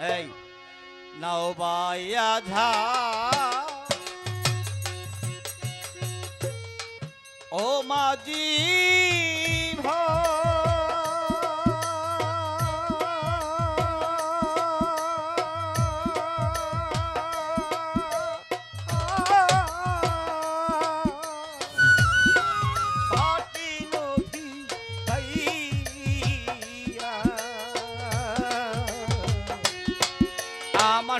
এই নাও বাইয়া ঝা। ও মাজি পাটি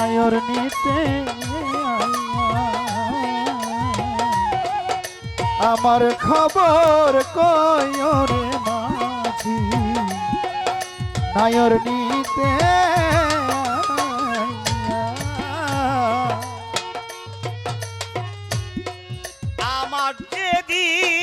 নায়র নিতে। আমার খবর কয়ো রে মাঝি নায়র নিতে। আমার যেদিন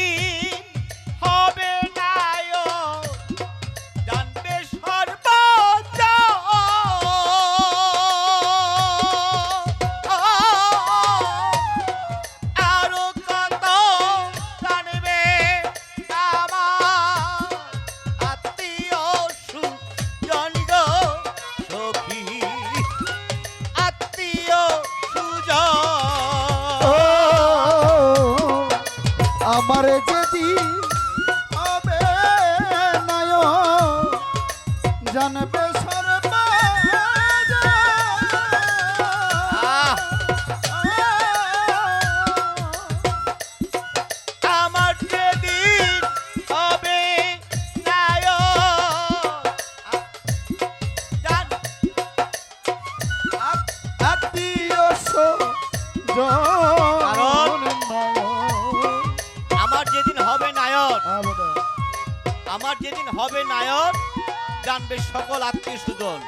আমার যদি যেদিন হবে নায়ক আমার যেদিন হবে নায়ক জানবে সকল আত্মীয় স্বজন।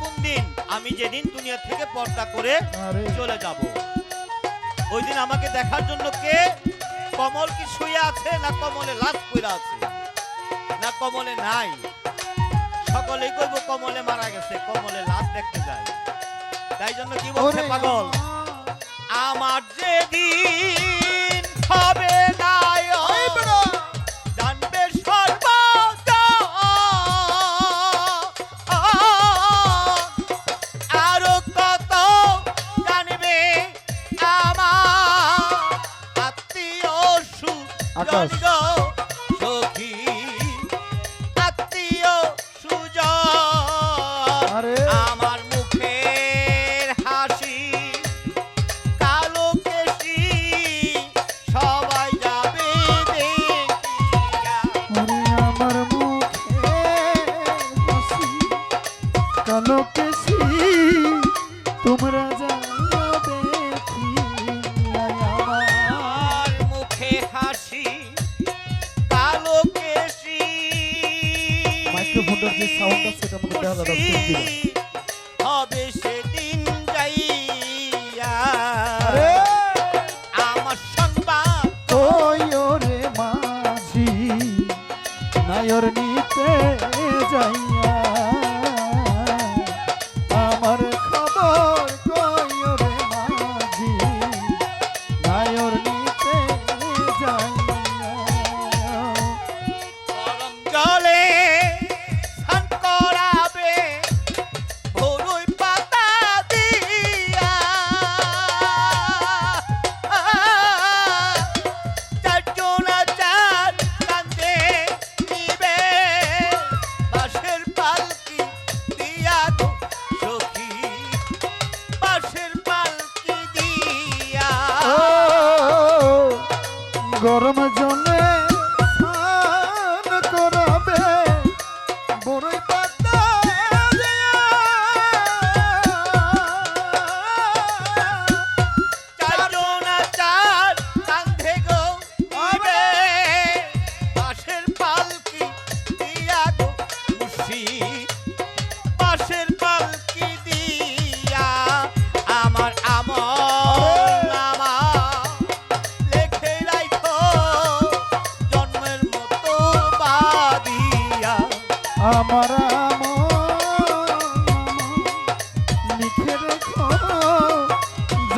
কোন দিন? আমি যেদিন দুনিয়া থেকে পর্দা করে চলে যাব। ওই দিন আমাকে দেখার জন্য কে? কমল কি শুয়ে আছে না কমলে লাশ কইরা আছে? না কমলে নাই? সকলেই কইব কমলে মারা গেছে কমলে লাশ দেখতে যায়। তাই জন্য কি বলছে পাগল? আমার যেদিন হবে নায়ক Yes. মাইক্রোফোনটার যে সাউন্ড আছে সেটা দেখা হবে সেদিন গরম জলে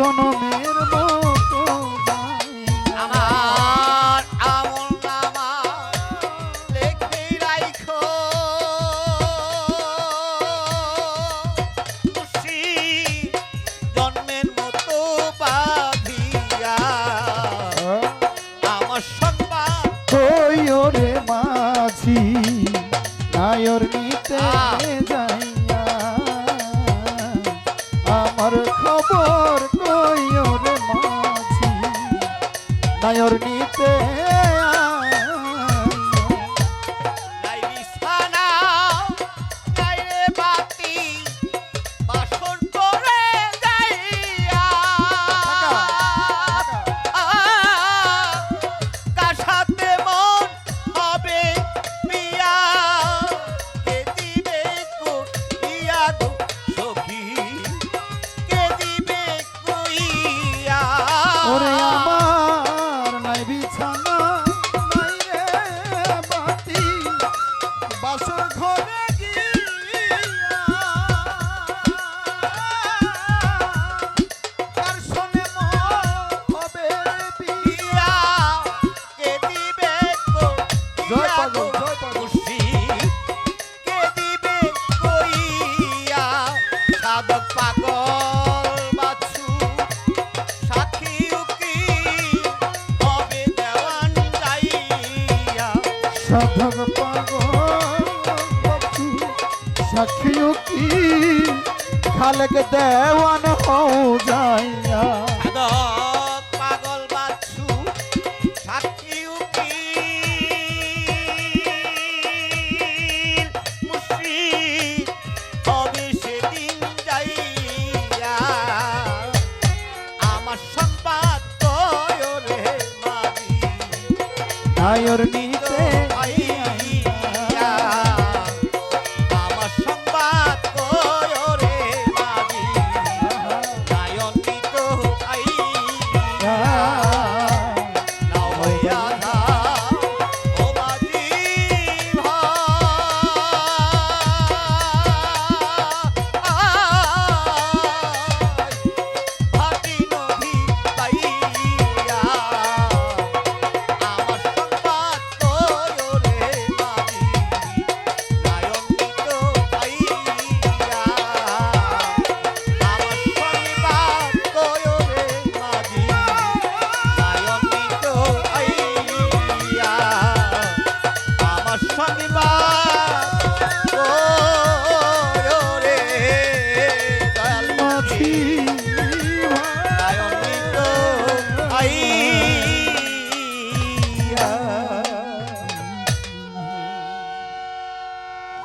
জনমে তাই ওর নিতে সাধক সখিও কি খালেক দেওয়ান হও যাইয়া পাগল বাচ্চু সাক্ষীও কি মুশ্রী হবে সেদিন যাইয়া আমার সম্পাদ রে মাবি আয়র নিহ